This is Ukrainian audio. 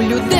orgulho de...